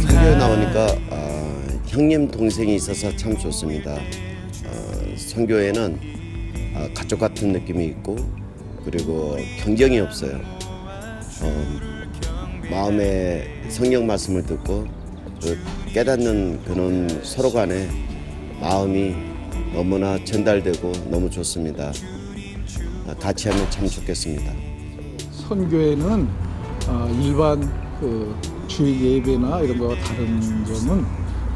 성교에 나오니까 아, 형님 동생이 있어서 참 좋습니다. 어, 성교에는 아, 가족 같은 느낌이 있고 그리고 경쟁이 없어요. 어, 마음에 성령 말씀을 듣고 그 깨닫는 그런 서로 간의 마음이 너무나 전달되고 너무 좋습니다. 아, 같이 하면 참 좋겠습니다. 선교회는 어, 일반 그 주일 예배나 이런 거와 다른 점은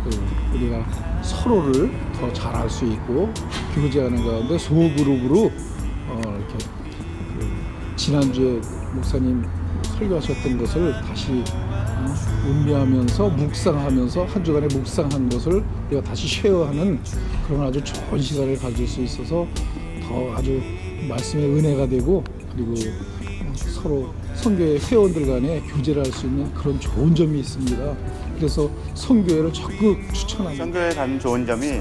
그 우리가 서로를 더 잘할 수 있고 교제하는 가운데 소그룹으로 어, 이렇게 그 지난주에 목사님 설교하셨던 것을 다시 어, 음미하면서 묵상하면서 한 주간에 묵상한 것을 우리가 다시 쉐어하는 그런 아주 좋은 시간을 가질 수 있어서 더 아주 말씀의 은혜가 되고 그리고 어, 서로 성교회 회원들 간에 교제를 할 수 있는 그런 좋은 점이 있습니다. 그래서 성교회를 적극 추천합니다. 선교에 가는 좋은 점이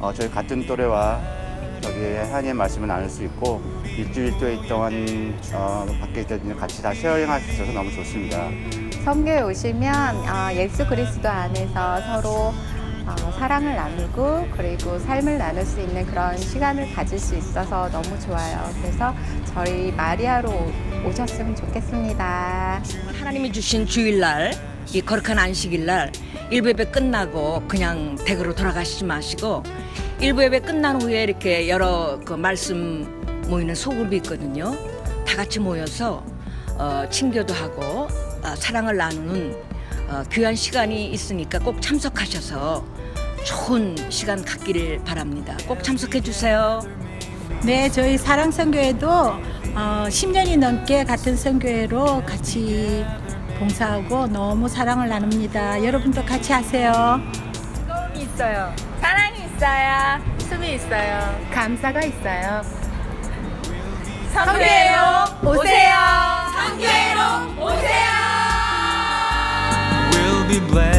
어, 저희 같은 또래와 저기 하나님의 말씀을 나눌 수 있고 일주일 동안 어, 밖에 때 같이 다 쉐어링할 수 있어서 너무 좋습니다. 성교에 오시면 어, 예수 그리스도 안에서 서로 어, 사랑을 나누고 그리고 삶을 나눌 수 있는 그런 시간을 가질 수 있어서 너무 좋아요. 그래서 저희 마리아로 오- 오셨으면 좋겠습니다. 하나님이 주신 주일날 이 거룩한 안식일날 일부 예배 끝나고 그냥 댁으로 돌아가시지 마시고 일부 예배 끝난 후에 이렇게 여러 그 말씀 모이는 소그룹이 있거든요. 다 같이 모여서 어, 친교도 하고 어, 사랑을 나누는 어, 귀한 시간이 있으니까 꼭 참석하셔서 좋은 시간 갖기를 바랍니다. 꼭 참석해 주세요. 네, 저희 사랑선교회도 어, 10년이 넘게 같은 선교회로 같이 봉사하고 너무 사랑을 나눕니다. 여러분도 같이 하세요. 즐거움이 있어요. 사랑이 있어요. 숨이 있어요. 감사가 있어요. 성교회로 오세요. Be blessed